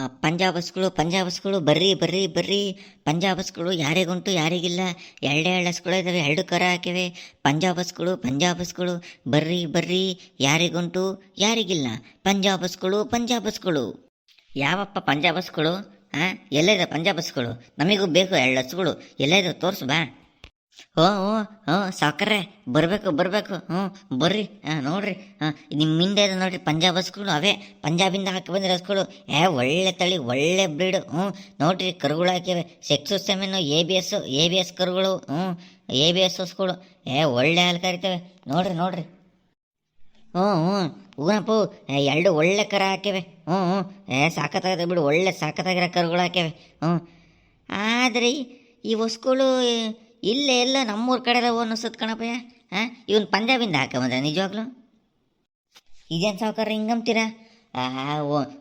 ಆ, ಪಂಜಾಬ್ ಬಸ್ಗಳು ಪಂಜಾಬ್ ಬಸ್ಗಳು ಬರ್ರಿ ಬರ್ರಿ ಬರ್ರಿ. ಪಂಜಾಬಸ್ಗಳು ಯಾರಿಗುಂಟು ಯಾರಿಗಿಲ್ಲ. ಎರಡೇ ಎರಡು ಹಸ್ಗಳು ಇದ್ದಾವೆ ಎರಡು ಕರ ಹಾಕಿವೆ. ಪಂಜಾಬಸ್ಗಳು ಪಂಜಾಬಸ್ಗಳು ಪಂಜಾಬ್ ಬಸ್ಗಳು ಬರ್ರಿ ಬರ್ರಿ. ಯಾರಿಗುಂಟು ಯಾರಿಗಿಲ್ಲ. ಪಂಜಾಬಸ್ಗಳು ಪಂಜಾಬಸ್ಗಳು. ಪಂಜಾಬ್ ಯಾವಪ್ಪ ಪಂಜಾಬಸ್ಗಳು? ಹಾಂ ಎಲ್ಲೈದೆ ಪಂಜಾಬ್ ಬಸ್ಗಳು ನಮಗೂ ಬೇಕು ಎರಡು ಹಸ್ಗಳು ಎಲ್ಲೈದೆ ತೋರ್ಸು ಬಾ. ಹ್ಞೂ ಓ ಹ್ಞೂ ಸಾಕರೆ ಬರಬೇಕು ಬರಬೇಕು ಹ್ಞೂ ಬರ್ರಿ, ಹಾಂ, ನೋಡ್ರಿ, ಹಾಂ ನಿಮ್ಮ ಹಿಂದೆ ಇದೆ ನೋಡ್ರಿ, ಪಂಜಾಬ್ ಹಸ್ಗಳು ಅವೇ, ಪಂಜಾಬಿಂದ ಹಾಕಿ ಬಂದಿರೋ ಹಸ್ಗಳು ಏ, ಒಳ್ಳೆ ತಳಿ, ಒಳ್ಳೆ ಬ್ರೀಡು ಹ್ಞೂ ನೋಡ್ರಿ, ಕರುಗಳು ಹಾಕಿವೆ. Sex semen A B S A B S ಕರುಗಳು ಹ್ಞೂ ಎ ಬಿ ಎಸ್ ಹಸ್ಗಳು ಏ, ಒಳ್ಳೆ ಹಾಲು ಕರಿತವೆ. ನೋಡ್ರಿ ನೋಡ್ರಿ. ಹ್ಞೂ ಹ್ಞೂ ಹೂನಪ್ಪು ಎರಡು ಒಳ್ಳೆ ಕರ ಹಾಕಿವೆ. ಹ್ಞೂ ಹ್ಞೂ ಏ ಸಾಕತ್ತಾಗತ್ತೆ ಬಿಡು, ಒಳ್ಳೆ ಸಾಕತ್ತಾಗಿರೋ ಕರುಗಳು ಹಾಕಿವೆ. ಹ್ಞೂ ಆದರೆ ಈ ಹೊಸ್ಗಳು ಇಲ್ಲೇ ಎಲ್ಲ ನಮ್ಮೂರ ಕಡೆ ಅನ್ನಿಸ್ತದ ಕಣಪ್ಪಯ್ಯ? ಹಾಂ ಇವನ್ ಪಂಜಾಬಿಂದ ಹಾಕೊಂಬಂದ್ರೆ ನಿಜವಾಗ್ಲು? ಇದೇನು ಸಾವುಕಾರ ಹಿಂಗಂತೀರಾ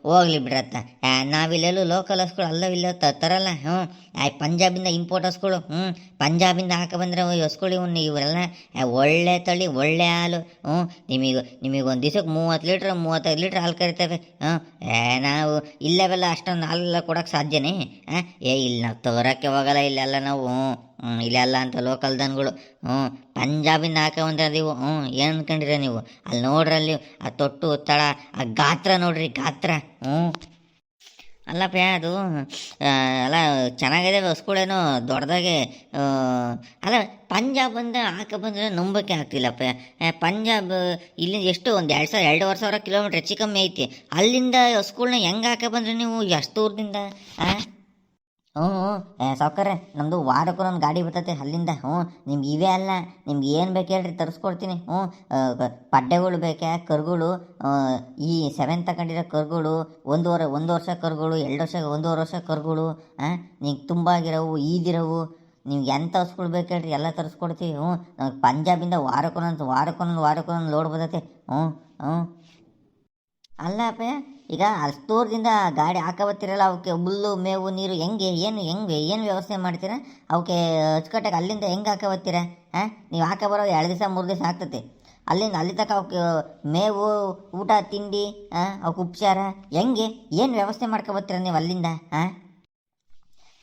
ಹೋಗ್ಲಿ ಬಿಡ್ರತ್ತ. ನಾವಿಲ್ಲೆಲ್ಲೂ ಲೋಕಲ್ ಹಸ್ಗಳು ಅಲ್ಲೋ ಇಲ್ಲೋ ತರಲ್ಲ, ಹ್ಞೂ. ಆಯ್ ಪಂಜಾಬಿಂದ ಇಂಪೋರ್ಟ್ ಹಸ್ಗಳು ಹ್ಞೂ. ಪಂಜಾಬಿಂದ ಹಾಕ ಬಂದ್ರೆ ಈ ಹಸ್ಗಳು ಇವನ್ನ ಇವರೆಲ್ಲ ಒಳ್ಳೆ ತಳಿ, ಒಳ್ಳೆ ಹಾಲು, ಹ್ಞೂ. ನಿಮಗೆ ನಿಮಗೆ ಒಂದು ದಿವಸಕ್ಕೆ ಮೂವತ್ತು ಲೀಟ್ರ್, ಮೂವತ್ತೈದು ಲೀಟ್ರ್ ಹಾಲು ಕರಿತೇವೆ, ಹ್ಞೂ. ನಾವು ಇಲ್ಲವೆಲ್ಲ ಅಷ್ಟೊಂದು ಹಾಲೆಲ್ಲ ಕೊಡೋಕ್ಕೆ ಸಾಧ್ಯನೇ? ಹಾಂ ಏ, ಇಲ್ಲಿ ನಾವು ತೋರೋಕ್ಕೆ ಹೋಗಲ್ಲ ಇಲ್ಲೆಲ್ಲ ನಾವು ಹ್ಞೂ ಇಲ್ಲೆಲ್ಲ ಅಂತ ಲೋಕಲ್ ದನಗಳು. ಹ್ಞೂ ಪಂಜಾಬಿಂದ ಹಾಕೊಂಡ್ರೆ ನೀವು. ಹ್ಞೂ ಏನು ಅನ್ಕೊಂಡಿರ ನೀವು? ಅಲ್ಲಿ ನೋಡ್ರಿ ಅಲ್ಲಿ, ಆ ತೊಟ್ಟು, ತಳ, ಆ ಗಾತ್ರ ನೋಡ್ರಿ, ಗಾತ್ರ. ಹ್ಞೂ ಅಲ್ಲಪ್ಪ ಅದು ಅಲ್ಲ, ಚೆನ್ನಾಗಿದೆ ಹೊಸ್ಗಳೇನೋ ದೊಡ್ಡದಾಗೆ ಅಲ್ಲ ಅಲ್ಲ ಪಂಜಾಬಿಂದ ಹಾಕ ಬಂದ್ರೆ ನಂಬಕ್ಕೆ ಆಗ್ತಿಲ್ಲಪ್ಪ ಪಂಜಾಬ್, ಇಲ್ಲಿಂದ ಎಷ್ಟು, ಒಂದು ಎರಡು ಸಾವಿರ, ಎರಡೂವರೆ ಸಾವಿರ ಕಿಲೋಮೀಟ್ರ್ ಹೆಚ್ಚು ಕಮ್ಮಿ ಐತಿ. ಅಲ್ಲಿಂದ ಹೊಸ್ಗಳ್ನ ಹೆಂಗೆ ಹಾಕ ಬಂದ್ರೆ ನೀವು, ಎಷ್ಟು ದೂರದಿಂದ ಹ್ಞೂ ಹ್ಞೂ. ಸಾವ್ಕಾರೆ ನಮ್ಮದು ನನ್ನ ಗಾಡಿ ಬರ್ತೈತೆ ಅಲ್ಲಿಂದ. ಹ್ಞೂ, ನಿಮ್ಗೆ ಇವೇ ಅಲ್ಲ, ನಿಮ್ಗೆ ಏನು ಬೇಕು ಹೇಳ್ರಿ, ತರಿಸ್ಕೊಡ್ತೀನಿ. ಹ್ಞೂ ಪಡ್ಡೆಗಳು ಬೇಕಾ, ಕರುಗಳು ಈ ಸೆವೆನ್ ತಗೊಂಡಿರೋ ಕರುಗಳು, ಒಂದೂವರೆ, ಒಂದು ವರ್ಷ ಕರುಗಳು, ಎರಡು ವರ್ಷ, ಒಂದೂವರೆ ವರ್ಷ ಕರುಗಳು ಹಾಂ ನಿಂಗೆ ತುಂಬ ಆಗಿರೋವು, ಈದಿರೋವು. ನಿಮ್ಗೆ ಎಂಥ ಹಸ್ಗಳು ಬೇಕು ಹೇಳ್ರಿ, ಎಲ್ಲ ತರಿಸ್ಕೊಡ್ತೀವಿ. ಹ್ಞೂ ಪಂಜಾಬಿಂದ ವಾರಕ್ಕೊಂದೊಂದು ವಾರಕ್ಕೊಂದೊಂದು ವಾರಕ್ಕೊಂದೊಂದು ಲೋಡ್ ಬರ್ತೈತೆ. ಹ್ಞೂ ಹ್ಞೂ. ಅಲ್ಲಪ್ಪ ಈಗ ಅಷ್ಟೂರ್ದಿಂದ ಗಾಡಿ ಹಾಕಬತ್ತಿರಲ್ಲ, ಅವಕ್ಕೆ ಹುಲ್ಲು, ಮೇವು, ನೀರು ಹೆಂಗೆ, ಏನು ಹೆಂಗೆ, ಏನು ವ್ಯವಸ್ಥೆ ಮಾಡ್ತೀರ? ಅವಕ್ಕೆ ಅಚ್ಚುಕಟ್ಟಾಗಿ ಅಲ್ಲಿಂದ ಹೆಂಗೆ ಹಾಕಬತ್ತೀರ? ಹಾಂ? ನೀವು ಹಾಕ ಬರೋ ಎರಡು ದಿವಸ, ಮೂರು ದಿವಸ ಆಗ್ತತೆ ಅಲ್ಲಿಂದ, ಅಲ್ಲಿ ತನಕ ಅವಕ್ಕೆ ಮೇವು, ಊಟ, ತಿಂಡಿ ಅವಕ್ಕೆ ಉಪಚಾರ, ಹೆಂಗೆ, ಏನು ವ್ಯವಸ್ಥೆ ಮಾಡ್ಕೊಬತ್ತೀರ ನೀವು ಅಲ್ಲಿಂದ, ಹಾಂ?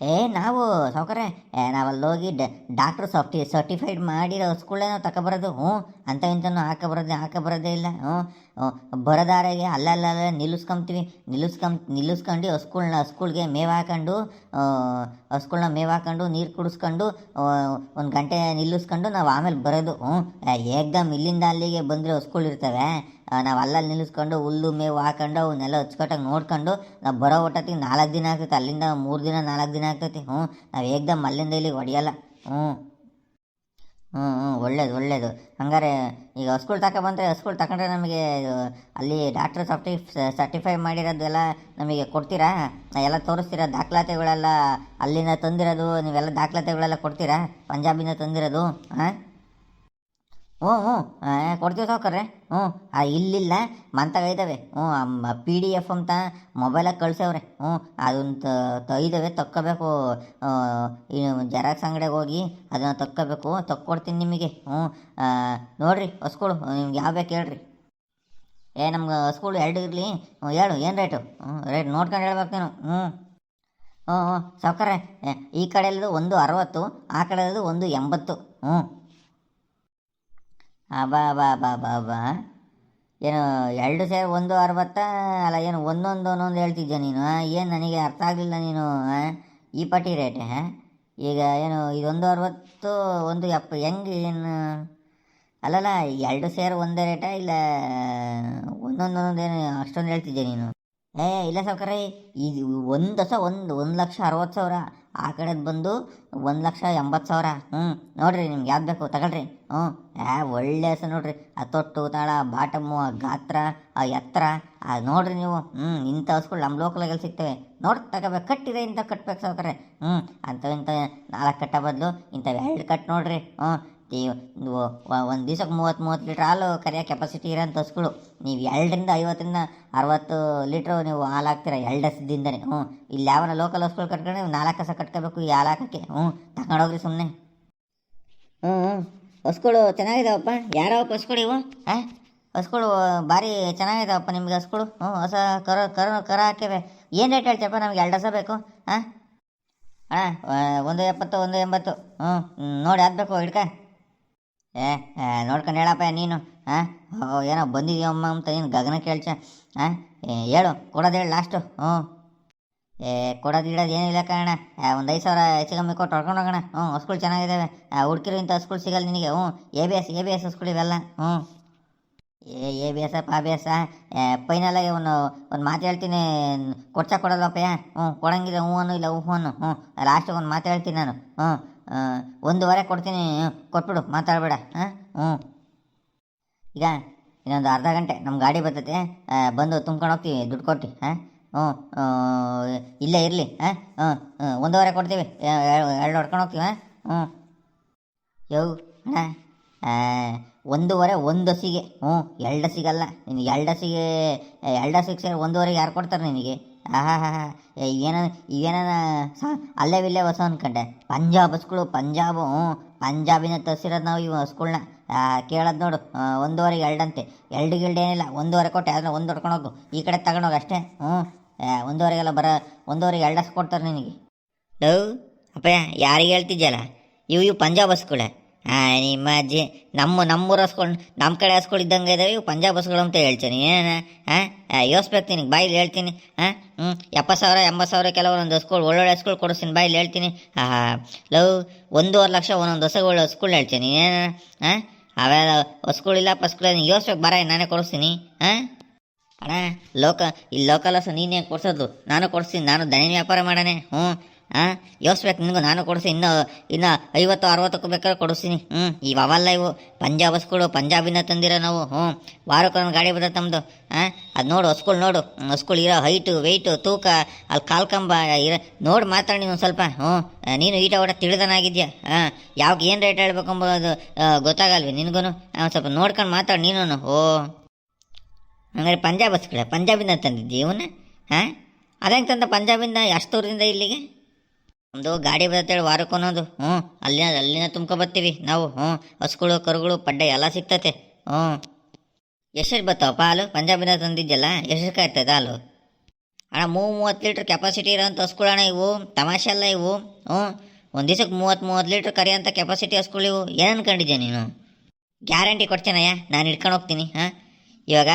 ಏ, ನಾವು ಏ ನಾವಲ್ಲಿ ಹೋಗಿ ಡಾಕ್ಟ್ರು ಸಾಫ್ಟಿ ಸರ್ಟಿಫೈಡ್ ಮಾಡಿರೋ ಸ್ಕೂಲೇ ನಾವು ತಗೊಬರೋದು ಹ್ಞೂ, ಅಂತ ಇಂಥನೂ ಹಾಕ ಬರೋದೇ ಹಾಕ ಬರೋದೇ ಇಲ್ಲ, ಹ್ಞೂ ಬರೋದಾರೆಗೆ ಅಲ್ಲಲ್ಲ ನಿಲ್ಲಿಸ್ಕೊಂತೀವಿ ನಿಲ್ಲಿಸ್ಕೊಂಡ್ ನಿಲ್ಲಿಸ್ಕೊಂಡು ಹಸ್ಕೂಲ್ನ ಹಸ್ಕೂಲ್ಗೆ ಮೇವು ಹಾಕೊಂಡು ಹಸ್ಕೂಲ್ನ ಮೇವು ಹಾಕೊಂಡು ನೀರು ಕುಡಿಸ್ಕೊಂಡು ಒಂದು ಗಂಟೆ ನಿಲ್ಲಿಸ್ಕೊಂಡು ನಾವು ಆಮೇಲೆ ಬರೋದು, ಹ್ಞೂ ಏಕ್ದಮ್ ಇಲ್ಲಿಂದ ಅಲ್ಲಿಗೆ ಬಂದರೆ ಹಸ್ಕೂಲ್ ಇರ್ತವೆ ನಾವು ಅಲ್ಲಲ್ಲಿ ನಿಲ್ಲಿಸ್ಕೊಂಡು ಹುಲ್ಲು, ಮೇವು ಹಾಕೊಂಡು, ಅವನ್ನೆಲ್ಲ ಹಚ್ಕೊಟ್ಟಾಗ ನೋಡ್ಕೊಂಡು, ನಾವು ಬರೋ ಒಟ್ಟತ್ತಿಗೆ ನಾಲ್ಕು ದಿನ ಆಗ್ತೈತೆ. ಅಲ್ಲಿಂದ ಮೂರು ದಿನ, ನಾಲ್ಕು ದಿನ ಆಗ್ತೈತಿ. ಹ್ಞೂ ನಾವು ಏಕ್ದಮ್ ಅಲ್ಲಿಂದ ಇಲ್ಲಿಗೆ ಹೊಡೆಯಲ್ಲ. ಹ್ಞೂ ಹ್ಞೂ ಹ್ಞೂ ಒಳ್ಳೇದು ಒಳ್ಳೇದು. ಹಂಗಾರೆ, ಈಗ ಹಸ್ಗಳು ತಗೊಬಂದ್ರೆ ಹಸ್ಗಳು ತಗೊಂಡ್ರೆ ನಮಗೆ ಅಲ್ಲಿ ಡಾಕ್ಟ್ರ್ ಸರ್ಟಿ ಸರ್ಟಿಫೈ ಮಾಡಿರೋದೆಲ್ಲ ನಮಗೆ ಕೊಡ್ತೀರಾ? ಎಲ್ಲ ತೋರಿಸ್ತೀರಾ? ದಾಖಲಾತಿಗಳೆಲ್ಲ ಅಲ್ಲಿಂದ ತಂದಿರೋದು, ನೀವೆಲ್ಲ ದಾಖಲಾತಿಗಳೆಲ್ಲ ಕೊಡ್ತೀರಾ? ಪಂಜಾಬಿಂದ ತಂದಿರೋದು ಹಾಂ ಹ್ಞೂ ಹ್ಞೂ. ಕೊಡ್ತೀವಿ ಸಾವ್ಕಾರ್ರೆ. ಹ್ಞೂ. ಇಲ್ಲಿಲ್ಲ. ಮಂತಾಗ ಇದ್ದಾವೆ ಹ್ಞೂ ಪಿ ಡಿ ಎಫ್ ಅಂತ ಮೊಬೈಲಾಗ ಕಳ್ಸವ್ರೆ ಹ್ಞೂ ಅದೊಂದು ತ ಇದ್ದಾವೆ ತಕ್ಕೋಬೇಕು. ಜೆರಾಕ್ಸ್ ಅಂಗಡಿಗೆ ಹೋಗಿ ಅದನ್ನು ತಕ್ಕೋಬೇಕು. ತಕ್ಕೊಡ್ತೀನಿ ನಿಮಗೆ. ಹ್ಞೂ. ನೋಡಿರಿ, ಹೊಸ್ಕೊಳು. ನಿಮ್ಗೆ ಯಾವ ಬೇಕು ಹೇಳ್ರಿ. ಏ, ನಮ್ಗೆ ಹೊಸ್ಕೊಳು ಎರಡು ಇರಲಿ. ಹೇಳು, ಏನು ರೇಟು ಹ್ಞೂ ರೇಟ್ ನೋಡ್ಕೊಂಡು ಹೇಳ್ಬೇಕು ನೀನು. ಹ್ಞೂ. ಹ್ಞೂ ಹ್ಞೂ. ಈ ಕಡೆಯಲ್ಲದು ಒಂದು ಅರವತ್ತು, ಆ ಕಡೆಯಲ್ಲದು ಒಂದು ಎಂಬತ್ತು. ಹ್ಞೂ. ಬಾ ಬಾ ಬಾ ಬಾ ಬಾ. ಏನು, ಎರಡು ಸೇರಿ ಒಂದು ಅರವತ್ತ, ಅಲ್ಲ, ಏನು, ಒಂದೊಂದು ಒಂದೊಂದು ಹೇಳ್ತಿದ್ದೆ ನೀನು ಏನು ನನಗೆ ಅರ್ಥ ಆಗಲಿಲ್ಲ ನೀನು ಈ ಪಟ್ಟಿ ರೇಟ್ ಈಗ, ಏನು, ಇದೊಂದು ಅರವತ್ತು, ಒಂದು ಎಪ್ಪ, ಹೆಂಗೆ, ಏನು? ಅಲ್ಲಲ್ಲ, ಎರಡು ಸೇರು ಒಂದೇ ರೇಟಾ, ಇಲ್ಲ, ಒಂದೊಂದು ಒಂದೊಂದು, ಏನು, ಅಷ್ಟೊಂದು ಹೇಳ್ತಿದ್ದೆ ನೀನು? ಏ, ಇಲ್ಲ ಸಾವ್ಕಾರ ಇದು ಒಂದು ಸಹ ಒಂದು ಒಂದು ಲಕ್ಷ ಅರವತ್ತು ಸಾವಿರ ಆ ಕಡೆದು ಬಂದು ಒಂದು ಲಕ್ಷ ಎಂಬತ್ತು ಸಾವಿರ. ಹ್ಞೂ ನೋಡಿರಿ ನಿಮ್ಗೆ ಯಾವ್ದು ಬೇಕು ತಗೊಳ್ರಿ. ಹ್ಞೂ ಏ, ಒಳ್ಳೆ ಹೆಸರು ನೋಡಿರಿ. ಆ ತೊಟ್ಟು, ತಾಳ, ಬಾಟಮ್ಮು, ಆ ಗಾತ್ರ, ಆ ಎತ್ತರ, ಆ ನೋಡಿರಿ ನೀವು. ಹ್ಞೂ ಇಂಥ ಹಸ್ಗಳು ನಮ್ಮ ಲೋಕಲಾಗೆಲ್ಲ ಸಿಗ್ತವೆ. ನೋಡಿ, ತಗೋಬೇಕು. ಕಟ್ಟಿದೆ ಇಂಥ ಕಟ್ಬೇಕು ಸಾವ್ಕಾರೆ ಹ್ಞೂ ಅಂಥವು ಇಂಥ ನಾಲ್ಕು ಕಟ್ಟ ಬದಲು ಇಂಥವು ಎರಡು ಕಟ್ ನೋಡಿರಿ. ಹ್ಞೂ ಒಂದು ದಿವ್ಸಕ್ಕೆ ಮೂವತ್ತು ಮೂವತ್ತು ಲೀಟ್ರ್ ಹಾಲು ಕರೆಯೋ ಕೆಪಾಸಿಟಿ ಇರೋಂಥ ಹಸುಗಳು ನೀವು ಎರಡರಿಂದ ಐವತ್ತರಿಂದ ಅರವತ್ತು ಲೀಟ್ರು ನೀವು ಹಾಲು ಹಾಕ್ತೀರ ಎರಡು ಹಸಿದಿಂದನೇ ಹ್ಞೂ ಇಲ್ಲಿ ಯಾವನ ಲೋಕಲ್ ಹಸುಗಳು ಕಟ್ಕೊಂಡು ನೀವು ನಾಲ್ಕು ಕಸ ಕಟ್ಕೋಬೇಕು ಈ ಹಾಲು ಹಾಕೋಕ್ಕೆ. ಹ್ಞೂ. ತಗೊಂಡೋಗ್ರಿ ಸುಮ್ಮನೆ ಹ್ಞೂ ಹಸುಗಳು ಚೆನ್ನಾಗಿದಾವಪ್ಪ? ಯಾರಪ್ಪ ಹಸುಗಳು ಇವು? ಹಾಂ? ಹಸುಗಳು ಭಾರಿ ಚೆನ್ನಾಗಿದಾವಪ್ಪ ನಿಮ್ಗೆ ಹಸುಗಳು ಹ್ಞೂ, ಹೊಸ ಕರ ಕರ ಕರ ಹಾಕಿವೆ. ಏನು ರೇಟ್ ಹೇಳ್ತೀಯಪ್ಪ ನಮ್ಗೆ ಎರಡು ಹಸ ಬೇಕು? ಹಾಂ? ಅಣ್ಣ ಒಂದು ಎಪ್ಪತ್ತು, ಒಂದು ಎಂಬತ್ತು. ಹ್ಞೂ ನೋಡಿ ಹಾಕ್ಬೇಕು ಹಿಡ್ಕ ಏ ನೋಡ್ಕೊಂಡು ಹೇಳಪ್ಪ, ನೀನು ಹಾಂ ಏನೋ ಬಂದಿದ್ಯಮ್ಮ ಅಂತ ಏನು ಗಗನ ಕೇಳ್ಚ ಹಾಂ ಹೇಳು, ಕೊಡೋದು ಹೇಳು ಲಾಸ್ಟು ಹ್ಞೂ. ಏ, ಕೊಡೋದು ಇಡೋದು ಏನಿಲ್ಲ ಕಣ ಒಂದು ಐದು ಸಾವಿರ ಹೆಚ್ಚು ಕಮ್ಮಿ ಕೊಟ್ಟು ಹೊಡ್ಕೊಂಡು ಹೋಗೋಣ. ಹ್ಞೂ ಹಸ್ಗಳು ಚೆನ್ನಾಗಿದ್ದಾವೆ. ಹುಡುಕಿರೋ ಇಂಥ ಹಸ್ಗಳು ಸಿಗಲ್ಲ ನಿನಗೆ. ಹ್ಞೂ A B S A B S ಹಸ್ಗಳು ಇವೆಲ್ಲ. ಹ್ಞೂ. ಏ ಎ ಬಿ ಎಸ್ ಪಾ ಬಿ ಎಸ್ ಫೈನಲಾಗಿ ಒಂದು ಒಂದು ಮಾತು ಹೇಳ್ತೀನಿ. ಕೊಡ್ಸ ಕೊಡಲ್ಲಪ್ಪಯ್ಯ ಹ್ಞೂ, ಕೊಡೋಂಗಿಲ್ಲ ಹ್ಞೂ ಅನ್ನು ಇಲ್ಲ ಹ್ಞೂ ಅನ್ನು ಹ್ಞೂ ಲಾಸ್ಟಿಗೆ ಒಂದು ಮಾತು ಹೇಳ್ತೀನಿ ನಾನು. ಹ್ಞೂ. ಒಂದೂವರೆ ಕೊಡ್ತೀನಿ. ಕೊಟ್ಬಿಡು, ಮಾತಾಡಬೇಡ. ಹಾಂ ಹ್ಞೂ ಈಗ ಇನ್ನೊಂದು ಅರ್ಧ ಗಂಟೆ ನಮ್ಮ ಗಾಡಿ ಬರ್ತೈತೆ. ಬಂದು ತುಂಬ್ಕೊಂಡು ಹೋಗ್ತೀವಿ ದುಡ್ಡು ಕೊಟ್ಟು ಹಾಂ ಹ್ಞೂ ಇಲ್ಲೇ ಇರಲಿ ಹಾಂ ಹ್ಞೂ ಒಂದೂವರೆ ಕೊಡ್ತೀವಿ. ಎರಡು ಹೊಡ್ಕೊಂಡು ಹೋಗ್ತೀವಿ ಹಾಂ ಹ್ಞೂ ಯೋ, ಅಣ್ಣ ಒಂದೂವರೆ ಒಂದು ಹಸಿಗೆ ಹ್ಞೂ ಎರಡು ಸಿಗಲ್ಲ ನಿನಗೆ ಎರಡು ಹಸಿಗೆ ಎರಡು ಹಸಿಗೆ ಸೇರಿ ಒಂದೂವರೆಗೆ ಯಾರು ಕೊಡ್ತಾರೆ ನಿನಗೆ ಆಹಾ ಇವೇನ ಸಾ, ಅಲ್ಲೇ ವಿಲ್ಲೇ ಹೊಸ ಅನ್ಕೊಂಡೆ. ಪಂಜಾಬ್ ಹಸ್ಗಳು ಪಂಜಾಬು ಪಂಜಾಬಿನ ತರಿಸಿರೋದು ನಾವು ಇವು ಸ್ಕೂಲ್ನ ಕೇಳೋದು ನೋಡು ಒಂದೂವರೆಗೆ ಎರಡಂತೆ. ಎರಡು ಗಿಲ್ಡ್ ಏನಿಲ್ಲ, ಒಂದೂವರೆ ಕೊಟ್ಟೆ, ಆದ್ರೆ ಒಂದು ಹೊಡ್ಕೊಂಡು ಹೋಗು. ಈ ಕಡೆ ತಗೊಂಡೋಗು ಅಷ್ಟೇ, ಹ್ಞೂ. ಒಂದೂವರೆಗೆಲ್ಲ ಬರೋ, ಒಂದೂವರೆಗೆ ಎರಡು ಅಷ್ಟು ಕೊಡ್ತಾರೆ ನಿನಗೆ. ಲವ್ ಅಪ್ಪ ಯಾರಿಗೆ ಹೇಳ್ತಿದ್ಯಲ್ಲ? ಇವು ಇವು ಪಂಜಾಬ್ ಹಸ್ಗಳೇ ನಿಮ್ಮ ಅಜ್ಜಿ ನಮ್ಮ, ನಮ್ಮೂರು ಹಸ್ಕೊಂಡು ನಮ್ಮ ಕಡೆ ಹಸ್ಗಳು ಇದ್ದಂಗೆ ಇದಾವೆ, ಇವು ಪಂಜಾಬ್ ಹಸ್ಗಳು ಅಂತ ಹೇಳ್ತೀನಿ. ಏನ ಹಾಂ ಯೋಸ್ಬೇಕು ನಿನಗೆ ಬಾಯಿಲಿ ಹೇಳ್ತೀನಿ. ಹಾಂ ಹ್ಞೂ ಎಪ್ಪತ್ತು ಸಾವಿರ ಎಂಬತ್ತು ಸಾವಿರ ಕೆಲವೊಂದು ಹಸ್ಗಳು ಒಳ್ಳೊಳ್ಳೆ ಹಸ್ಗಳು ಕೊಡಿಸ್ತೀನಿ ಬಾಯಿಲಿ ಹೇಳ್ತೀನಿ. ಹಾಂ, ಲವ್, ಒಂದೂವರೆ ಲಕ್ಷ ಒಂದೊಂದು ಹಸುಗಳು ಹಸ್ಗಳು ಹೇಳ್ತೀನಿ. ಏನ ಹಾಂ ಅವೆಲ್ಲ ಹಸ್ಗಳಿಲ್ಲ ನೀನು ಯೋಸ್ಬೇಕು, ಬರ, ನಾನೇ ಕೊಡಿಸ್ತೀನಿ. ಹಾಂ ಅಣ್ಣ, ಲೋಕ, ಈ ಲೋಕಲ್ ಹಸು ನೀನೇ ಕೊಡ್ಸೋದು. ನಾನು ಕೊಡಿಸ್ತೀನಿ, ನಾನು ದನಿ ವ್ಯಾಪಾರ ಮಾಡೋಣ. ಹ್ಞೂ ಹಾಂ ಯೋಸ್ಬೇಕು, ನಿನಗೂ ನಾನು ಕೊಡಿಸಿ, ಇನ್ನೂ, ಇನ್ನು ಐವತ್ತು, ಅರವತ್ತಕ್ಕೂ ಬೇಕಾದ್ರೆ ಕೊಡಿಸ್ತೀನಿ. ಹ್ಞೂ ಇವು ಅವಲ್ಲ ಇವು. ಪಂಜಾಬ್ ಹಸ್ಗಳು ಪಂಜಾಬಿನ ತಂದಿರೋ ನಾವು. ಹ್ಞೂ ವಾರಕ್ಕೊಂದು ಗಾಡಿ ಬರ್ತೈತೆ ತಮ್ಮದು ಹಾಂ ಅದು ನೋಡು ಹೊಸ್ಗಳು ನೋಡು. ಹೊಸ್ಗಳು ಇರೋ ಹೈಟು ವೆಯ್ಟು ತೂಕ ಅಲ್ಲಿ ಕಾಲ್ಕಂಬ ಇರೋ, ನೋಡಿ ಮಾತಾಡಿ ನೀನು ಸ್ವಲ್ಪ. ಹ್ಞೂ ನೀನು ಈಟ ಓಟ ತಿಳಿದನಾಗಿದ್ಯಾ? ಹಾಂ ಯಾವಾಗ ಏನು ರೇಟ್ ಹೇಳ್ಬೇಕಂಬೋದು ಗೊತ್ತಾಗಲ್ವಿ ನಿನಗೂ ಒಂದು ಸ್ವಲ್ಪ ನೋಡ್ಕೊಂಡು ಮಾತಾಡಿ ನೀನು ಓ ಹಂಗಾರೆ ಪಂಜಾಬ್ ಹಸ್ಗಳ ಪಂಜಾಬಿನ ತಂದಿದ್ದಿ ಇವನ್ನ? ಹಾಂ ಅದಂಗೆ ತಂದ ಪಂಜಾಬಿಂದ ಎಷ್ಟು ದೂರದಿಂದ ಇಲ್ಲಿಗೆ? ನಮ್ಮದು ಗಾಡಿ ಬರ್ತೇಳಿ ಅನ್ನೋದು ಹ್ಞೂ, ಅಲ್ಲಿನ ಅಲ್ಲಿನ ತುಂಬ್ಕೊ ಬರ್ತೀವಿ ನಾವು. ಹ್ಞೂ ಹಸುಗಳು ಕರುಗಳು, ಪಡ್ಡೆ ಎಲ್ಲ ಸಿಗ್ತತೆ. ಹ್ಞೂ. ಎಷ್ಟೆಷ್ಟು ಬರ್ತಾವಪ್ಪ ಹಾಲು? ಪಂಜಾಬಿನ ತಂದಿದ್ದೆಲ್ಲ? ಎಷ್ಟಕ್ಕೆ ಆಗ್ತದೆ ಹಾಲು? ಅಣ್ಣ, ಮೂವು ಮೂವತ್ತು ಲೀಟ್ರ್ ಕೆಪಾಸಿಟಿ ಇರೋಂಥ ಹಸುಗಳು ಅಣ್ಣ ಇವು. ತಮಾಷೆ ಅಲ್ಲ ಇವು. ಹ್ಞೂ, ಒಂದು ದಿವ್ಸಕ್ಕೆ ಮೂವತ್ತು ಮೂವತ್ತು ಲೀಟ್ರ್ ಕರೆಯೋಂಥ ಕೆಪಾಸಿಟಿ ಹಸುಗಳು ಇವು. ಏನು ಅನ್ಕೊಂಡಿದ್ದೆ ನೀನು? ಗ್ಯಾರಂಟಿ ಕೊಡ್ತೀನಯ್ಯ. ನಾನು ಹಿಡ್ಕೊಂಡು ಹೋಗ್ತೀನಿ. ಹಾಂ? ಇವಾಗ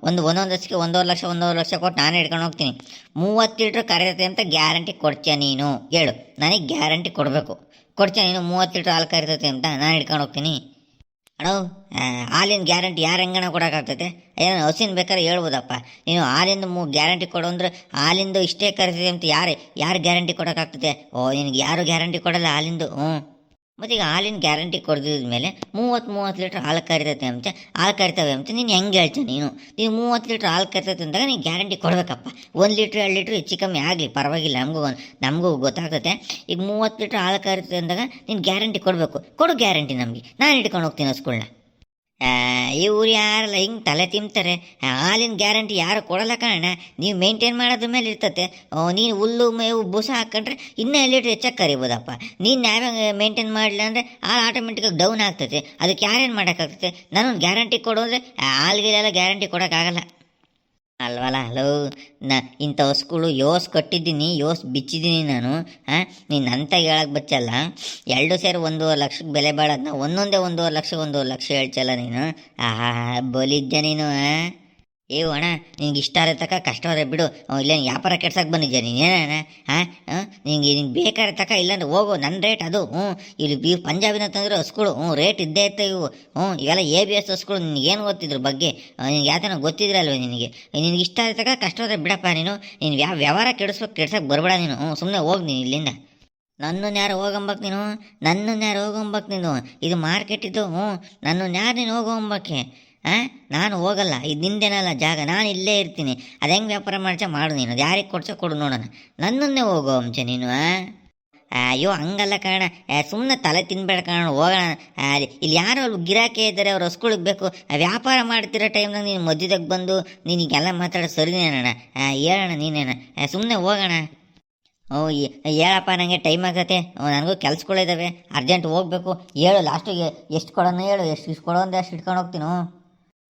ಒಂದು, ಒಂದೊಂದು ವರ್ಷಕ್ಕೆ ಒಂದೂವರೆ ಲಕ್ಷ ಒಂದೂವರೆ ಲಕ್ಷ ಕೊಟ್ಟು ನಾನೇ ಹಿಡ್ಕೊಂಡು ಹೋಗ್ತೀನಿ. ಮೂವತ್ತು ಲೀಟ್ರ್ ಕರೆಯುತ್ತೆ ಅಂತ ಗ್ಯಾರಂಟಿ ಕೊಡ್ತೀಯ ನೀನು? ಹೇಳು. ನನಗೆ ಗ್ಯಾರಂಟಿ ಕೊಡಬೇಕು. ಕೊಡ್ತೀಯ ನೀನು ಮೂವತ್ತು ಲೀಟ್ರ್ ಹಾಲು ಕರೀತೈತೆ ಅಂತ ನಾನು ಹಿಡ್ಕೊಂಡು ಹೋಗ್ತೀನಿ. ಅಣ್ಣ ಹಾಲಿನ ಗ್ಯಾರಂಟಿ ಯಾರು ಹೆಂಗಣ ಕೊಡೋಕ್ಕಾಗ್ತೈತೆ? ಏನೋ ಹಸಿನ ಬೇಕಾದ್ರೆ ಹೇಳ್ಬೋದಪ್ಪ. ನೀನು ಹಾಲಿಂದ ಮೂ, ಗ್ಯಾರಂಟಿ ಕೊಡು ಅಂದ್ರೆ ಹಾಲಿಂದು ಇಷ್ಟೇ ಕರೀತೈತೆ ಅಂತ ಯಾರು ಯಾರು ಗ್ಯಾರಂಟಿ ಕೊಡೋಕ್ಕಾಗ್ತೈತೆ? ಓ, ನಿನಗೆ ಯಾರು ಗ್ಯಾರಂಟಿ ಕೊಡಲ್ಲ ಹಾಲಿಂದು? ಹ್ಞೂ ಮತ್ತು ಈಗ ಹಾಲಿನ ಗ್ಯಾರಂಟಿ ಕೊಡ್ದಿದ್ದ ಮೇಲೆ ಮೂವತ್ತು ಮೂವತ್ತು ಲೀಟ್ರ್ ಹಾಲು ಕರಿತೈತೆ ಅಂತ, ಹಾಲು ಕರಿತವೆ ಅಂತ, ನೀನು ಹೆಂಗೆ ಹೇಳ್ತೀನಿ ನೀನು? ನೀವು ಮೂವತ್ತು ಲೀಟ್ರ್ ಹಾಲು ಕರಿತೈತೆ ಅಂದಾಗ ನೀನು ಗ್ಯಾರಂಟಿ ಕೊಡಬೇಕಪ್ಪ. ಒಂದು ಲೀಟ್ರ್, ಎರಡು ಲೀಟ್ರ್ ಹೆಚ್ಚು ಕಮ್ಮಿ ಆಗಲಿ, ಪರವಾಗಿಲ್ಲ, ನಮಗೂ ನಮಗೂ ಗೊತ್ತಾಗುತ್ತೆ. ಈಗ ಮೂವತ್ತು ಲೀಟ್ರ್ ಹಾಲು ಕರಿತೈತೆ ಅಂದಾಗ ನೀನು ಗ್ಯಾರಂಟಿ ಕೊಡಬೇಕು. ಕೊಡು ಗ್ಯಾರಂಟಿ ನಮಗೆ. ನಾನು ಇಟ್ಕೊಂಡು ಹೋಗ್ತೀನಿ ಹಸ್ಗಳ್ನ ಇವ್ರು ಯಾರಲ್ಲ ಹಿಂಗೆ ತಲೆ ತಿಂತಾರೆ? ಹಾಲಿನ ಗ್ಯಾರಂಟಿ ಯಾರು ಕೊಡಲ್ಲ ಕಾರಣ ನೀವು ಮೇಂಟೈನ್ ಮಾಡೋದ್ರ ಮೇಲೆ ಇರ್ತತೆ. ನೀನು ಹುಲ್ಲು, ಮೇವು, ಬುಸ ಹಾಕೊಂಡ್ರೆ ಇನ್ನೂ ಲೀಟ್ರ್ ಹೆಚ್ಚಾಗಿ ಕರಿಬೋದಪ್ಪ. ನೀನು ನಾವೇ ಮೇಂಟೈನ್ ಮಾಡಲಿಲ್ಲ ಅಂದರೆ ಹಾಲು ಆಟೋಮೆಟಿಕಾಗಿ ಡೌನ್ ಆಗ್ತದೆ ಅದಕ್ಕೆ ಯಾರೇನು ಮಾಡೋಕ್ಕಾಗ್ತದೆ ನಾನೊಂದು ಗ್ಯಾರಂಟಿ ಕೊಡು ಅಂದರೆ ಹಾಲ್ಗಿಲೆಲ್ಲ ಗ್ಯಾರಂಟಿ ಕೊಡೋಕ್ಕಾಗಲ್ಲ. ಅಲ್ವಲ್ಲ ಹಲೋ ನ, ಇಂಥ ಹೊಸ್ಗಳು ಯೋಸ್ ಕೊಟ್ಟಿದ್ದೀನಿ, ಯೋಸ್ ಬಿಚ್ಚಿದ್ದೀನಿ ನಾನು ಹಾಂ ನೀನು ಅಂತ ಹೇಳಕ್ಕೆ ಬಚ್ಚಲ್ಲ. ಎರಡು ಸೇರಿ ಒಂದೂವರೆ ಲಕ್ಷಕ್ಕೆ ಬೆಲೆ ಬಾಳೋದನ್ನ ಒಂದೊಂದೇ ಒಂದೂವರೆ ಲಕ್ಷ ಒಂದೂವರೆ ಲಕ್ಷ ಹೇಳ್ಚಲ್ಲ ನೀನು. ಆಹಾ ಬಲಿದ್ದೆ ನೀನು? ಏ ಅಣ್ಣ ನಿನ್ಗೆ ಇಷ್ಟ ಆದ ತಕ ಕಷ್ಟ ಆದ್ರೆ ಬಿಡು. ಇಲ್ಲೇ ವ್ಯಾಪಾರ ಕೆಡ್ಸಕ್ಕೆ ನೀನು? ನೀನೇನ ಹಾಂ? ನಿಂಗೆ ನಿಂಗೆ ಬೇಕಾದ ತಕ ಇಲ್ಲಾಂದ್ರೆ ಹೋಗು ನನ್ನ ರೇಟ್ ಅದು. ಹ್ಞೂ ಇಲ್ಲಿ ಬಿ ಪಂಜಾಬಿನ ತಂದ್ರೆ ಹಸ್ಗಳು ಹ್ಞೂ ರೇಟ್ ಇದ್ದೇ ಇತ್ತು ಇವು. ಹ್ಞೂ ಇವೆಲ್ಲ ಎ ಬಿ ಎಸ್ ಹಸ್ಗಳು ನಿನಗೆ ಏನು ಗೊತ್ತಿದ್ರ ಬಗ್ಗೆ? ನಿನಗೆ ಯಾತನ ಗೊತ್ತಿದ್ರಲ್ವ ನಿನಗೆ? ನಿನಗೆ ಇಷ್ಟ ಆದ ತಕ ಕಷ್ಟ ಆದರೆ ಬಿಡಪ್ಪ ನೀನು. ನೀನು ಯಾವ ವ್ಯವಹಾರ ಕೆಡಿಸ್ಬೇಕು ಕೆಡ್ಸಕ್ಕೆ ಬರಬೇಡ ನೀನು. ಹ್ಞೂ ಸುಮ್ಮನೆ ಹೋಗಿ ನೀನು ಇಲ್ಲಿಂದ. ನನ್ನನ್ನು ಯಾರು ಹೋಗಂಬಕ್ ನೀನು? ನನ್ನನ್ನು ಯಾರು ಹೋಗಂಬಕ್ ನೀನು? ಇದು ಮಾರ್ಕೆಟ್ ಇದು. ಹ್ಞೂ ನನ್ನನ್ನು ಯಾರು ನೀನು ಹೋಗಂಬಕ್ಕೆ? ನಾನು ಹೋಗಲ್ಲ. ಇದು ನಿಂದೇನಲ್ಲ ಜಾಗ. ನಾನು ಇಲ್ಲೇ ಇರ್ತೀನಿ. ಅದು ಹೆಂಗೆ ವ್ಯಾಪಾರ ಮಾಡ್ಸ? ಮಾಡು ನೀನು. ಯಾರಿಗೆ ಕೊಡ್ಸೋ? ಕೊಡು ನೋಡೋಣ. ನನ್ನನ್ನೇ ಹೋಗೋ ಅಂಶ ನೀನು? ಅಯ್ಯೋ, ಹಂಗಲ್ಲ ಕಾರಣ ಸುಮ್ಮನೆ ತಲೆ ತಿನ್ಬೇಡ ಕಾರಣ ಹೋಗೋಣ. ಇಲ್ಲಿ ಯಾರೋ ಗಿರಾಕಿ ಇದ್ದಾರೆ. ಅವ್ರು ಹಸ್ಕೊಳಕ್ ಬೇಕು. ವ್ಯಾಪಾರ ಮಾಡ್ತಿರೋ ಟೈಮ್ನಾಗ ನೀನು ಮಧ್ಯದಾಗ ಬಂದು ನೀನಿಗೆಲ್ಲ ಮಾತಾಡೋ ಸರಿನೇನಣ್ಣ ಹೇಳೋಣ ನೀನೇನ. ಸುಮ್ಮನೆ ಹೋಗೋಣ. ಓ ಹೇಳಪ್ಪ ನನಗೆ ಟೈಮ್ ಆಗತ್ತೆ ನನಗೂ ಕೆಲ್ಸಗಳಿದ್ದಾವೆ ಅರ್ಜೆಂಟ್ ಹೋಗಬೇಕು. ಹೇಳು, ಲಾಸ್ಟಿಗೆ ಎಷ್ಟು ಕೊಡೋಣ ಹೇಳು. ಎಷ್ಟು ಇಷ್ಟು ಕೊಡೋ ಅಂದ್ರೆ ಅಷ್ಟು ಇಟ್ಕೊಂಡು ಹೋಗ್ತೀನಿ.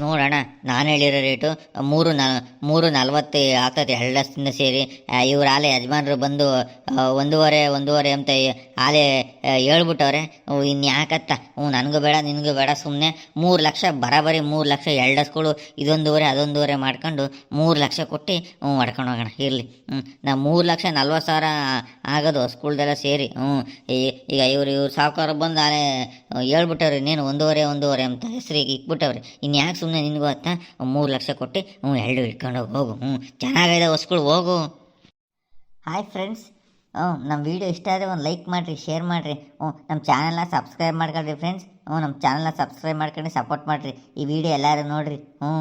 ನೋಡೋಣ, ನಾನು ಹೇಳಿರೋ ರೇಟು ಮೂರು ನಾ, ಮೂರು ನಲ್ವತ್ತು ಆಗ್ತದೆ ಹಳ್ಳಸ್ತಿಂದ ಸೇರಿ. ಇವ್ರು ಆಲೆ ಯಜಮಾನರು ಬಂದು ಒಂದೂವರೆ ಒಂದೂವರೆ ಅಂತ ಆಲೆ ಹೇಳ್ಬಿಟ್ಟವ್ರೆ. ಇನ್ನು ಯಾಕತ್ತ? ಹ್ಞೂ, ನನಗೂ ಬೇಡ, ನಿನಗೂ ಬೇಡ ಸುಮ್ಮನೆ ಮೂರು ಲಕ್ಷ, ಬರಾಬರಿ ಮೂರು ಲಕ್ಷ ಎರಡಸ್ಗಳು ಇದೊಂದೂವರೆ, ಅದೊಂದೂವರೆ ಮಾಡ್ಕೊಂಡು ಮೂರು ಲಕ್ಷ ಕೊಟ್ಟು, ಹ್ಞೂ, ಮಾಡ್ಕೊಂಡು ಹೋಗೋಣ, ಇರಲಿ. ಹ್ಞೂ, ನಾ ಮೂರು ಲಕ್ಷ ನಲ್ವತ್ತು ಸಾವಿರ ಆಗೋದು ಸ್ಕೂಲ್ದೆಲ್ಲ ಸೇರಿ. ಹ್ಞೂ ಈಗ ಇವ್ರು ಇವ್ರು ಸಾವುಕಾರ ಬಂದು ಆಲೆ ಹೇಳ್ಬಿಟ್ಟವ್ರಿ ನೀನು ಒಂದೂವರೆ ಒಂದೂವರೆ ಅಂತ ಹೆಸ್ರಿಗೆ ಇಕ್ಬಿಟ್ಟವ್ರಿ. ಇನ್ನು ಯಾಕೆ ಸುಮ್ಮನೆ ನಿನಗೂ ಅತ್ತ ಮೂರು ಲಕ್ಷ ಕೊಟ್ಟು, ಹ್ಞೂ ಎರಡು ಇಟ್ಕೊಂಡು ಹೋಗು, ಹ್ಞೂ, ಚೆನ್ನಾಗಿದೆ ಹೊಸ್ಗಳು ಹೋಗು. ಹಾಯ್ ಫ್ರೆಂಡ್ಸ್ ಹ್ಞೂ ನಮ್ಮ ವೀಡಿಯೋ ಇಷ್ಟ ಆದರೆ ಒಂದು ಲೈಕ್ ಮಾಡಿರಿ ಶೇರ್ ಮಾಡಿರಿ. ಹ್ಞೂ ನಮ್ಮ ಚಾನಲ್ನ ಸಬ್ಸ್ಕ್ರೈಬ್ ಮಾಡ್ಕೊಳ್ರಿ ಫ್ರೆಂಡ್ಸ್ ಹ್ಞೂ ನಮ್ಮ ಚಾನಲ್ನ ಸಬ್ಸ್ಕ್ರೈಬ್ ಮಾಡ್ಕೊಂಡು ಸಪೋರ್ಟ್ ಮಾಡಿರಿ. ಈ ವಿಡಿಯೋ ಎಲ್ಲರೂ ನೋಡಿರಿ, ಹ್ಞೂ.